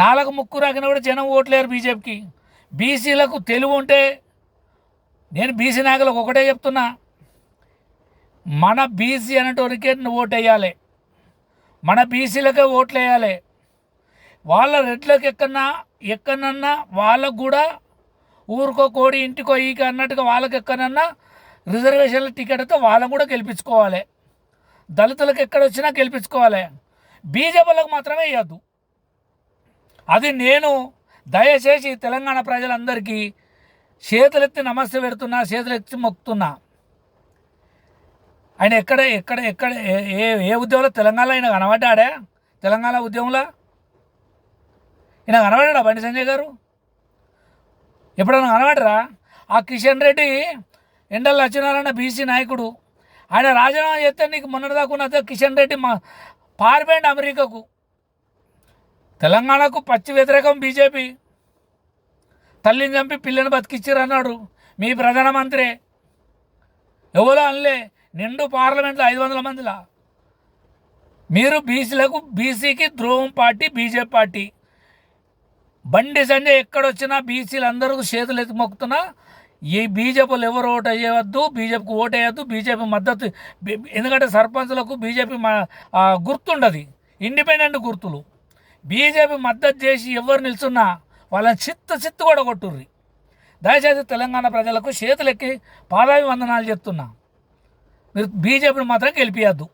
నాలుగు ముక్కు రాకిన కూడా జనం ఓట్లేరు బీజేపీకి. బీసీలకు తెలివి ఉంటే నేను బీసీ నాయకులకు ఒకటే చెప్తున్నా. మన బీసీ అనేటోరికే ఓటు వేయాలి మన బీసీలకే ఓట్లు వేయాలి. వాళ్ళ రెడ్లకు ఎక్కడన్నా ఎక్కడన్నా వాళ్ళకు కూడా ఊరికో కోడి ఇంటికో ఈక అన్నట్టుగా వాళ్ళకి ఎక్కడన్నా రిజర్వేషన్ల టికెట్తో వాళ్ళని కూడా గెలిపించుకోవాలి. దళితులకు ఎక్కడ వచ్చినా గెలిపించుకోవాలి. బీజేపీలకు మాత్రమే వేయద్దు. అది నేను దయచేసి తెలంగాణ ప్రజలందరికీ చేతులెత్తి నమస్తే పెడుతున్నా చేతులెత్తి మొక్కుతున్నా. ఆయన ఎక్కడ ఎక్కడ ఎక్కడ ఏ- ఏ ఏ ఉద్యమంలో తెలంగాణలో ఆయన కనబడ్డాడే? తెలంగాణ ఉద్యమంలో? ఈయన కనబడ్డా బండి సంజయ్ గారు? ఎప్పుడైనా కనబడరా ఆ కిషన్ రెడ్డి ఎండల లక్ష్మీనారాయణ బీసీ నాయకుడు. ఆయన రాజీనామా చేస్తే నీకు మొన్నటిదాకా ఉన్న కిషన్ రెడ్డి మా పారిపోయింది అమెరికాకు. తెలంగాణకు పచ్చి వ్యతిరేకం బీజేపీ. తల్లిని చంపి పిల్లని బతికిచ్చిర్రు మీ ప్రధానమంత్రి. ఎవరో అనలే నిండు పార్లమెంట్లో ఐదు వందల మందిలా. మీరు బీసీలకు బీసీకి ద్రోహం party BJP party. Bandi Sanjay ఎక్కడొచ్చినా బీసీలు అందరూ చేతులు ఎత్తి మొక్కుతున్నా ఈ బీజేపీలు ఎవరు ఓటు వేయవద్దు బీజేపీకి ఓటు వేయద్దు బీజేపీ మద్దతు ఎందుకంటే సర్పంచులకు బీజేపీ మా గుర్తుండదు. ఇండిపెండెంట్ గుర్తులు. బీజేపీ మద్దతు చేసి ఎవరు నిల్చున్నా వాళ్ళని చిత్త చిత్తు కూడా కొట్టుర్రి. దయచేసి తెలంగాణ ప్రజలకు చేతులెక్కి పాదాభివందనాలు చెప్తున్నా. మీరు బీజేపీని మాత్రం గెలిపియద్దు.